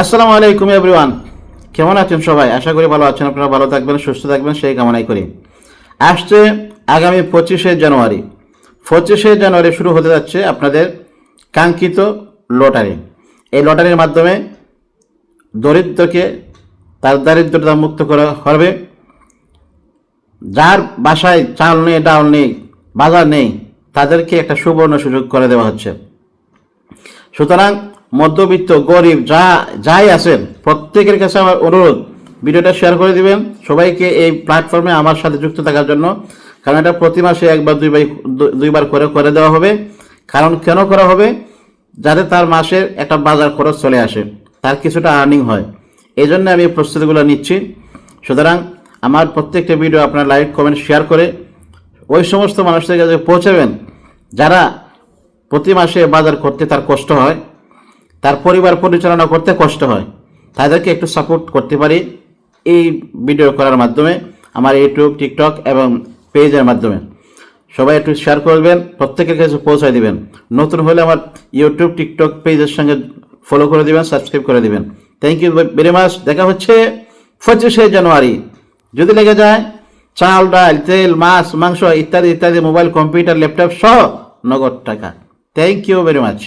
আসসালামু আলাইকুম এভরিওয়ান কেমন আছেন সবাই? আশা করি ভালো আছেন। আপনারা ভালো থাকবেন, সুস্থ থাকবেন, সেই কামনাই করি। আসছে আগামী পঁচিশে জানুয়ারি। পঁচিশে জানুয়ারি শুরু হতে যাচ্ছে আপনাদের কাঙ্ক্ষিত লটারি। এই লটারির মাধ্যমে দরিদ্রকে তার দারিদ্রতা মুক্ত করা হবে। যার বাসায় চাল নেই, ডাল নেই, বাজার নেই, তাদেরকে একটা সুবর্ণ সুযোগ করে দেওয়া হচ্ছে। সুতরাং মধ্যবিত্ত, গরিব, যা, যাই আছেন প্রত্যেকের কাছে আমার অনুরোধ, ভিডিওটা শেয়ার করে দিবেন। সবাইকে এই প্ল্যাটফর্মে আমার সাথে যুক্ত থাকার জন্য। কারণ এটা প্রতি মাসে একবার দুইবার দুইবার করে করে দেওয়া হবে। কারণ কেন করা হবে? যাতে তার মাসের একটা বাজার খরচ চলে আসে। তার কিছুটা আর্নিং হয়। এই জন্য আমি প্রস্তুতিগুলো নিচ্ছি। সুতরাং আমার প্রত্যেকটা ভিডিও আপনার লাইক কমেন্ট শেয়ার করে ওই সমস্ত মানুষদের কাছে পৌঁছাবেন। যারা প্রতি মাসে বাজার করতে তার কষ্ট হয় তার পরিবার পরিচালনা করতে কষ্ট হয়। তাদেরকে একটু সাপোর্ট করতে পারি এই ভিডিও করার মাধ্যমে, আমার ইউটিউব টিকটক এবং পেজের মাধ্যমে। সবাই একটু শেয়ার করবেন, প্রত্যেকের কাছে পৌঁছায় দিবেন। নতুন হলে আমার ইউটিউব টিকটক পেজের সঙ্গে ফলো করে দিবেন সাবস্ক্রাইব করে দিবেন। থ্যাংক ইউ ভেরি মাচ দেখা হচ্ছে পঁচিশে জানুয়ারি। যদি লেগে যায়, চাল, ডাল, তেল, মাছ, মাংস ইত্যাদি ইত্যাদি মোবাইল কম্পিউটার ল্যাপটপ সহ নগদ টাকা। Thank you very much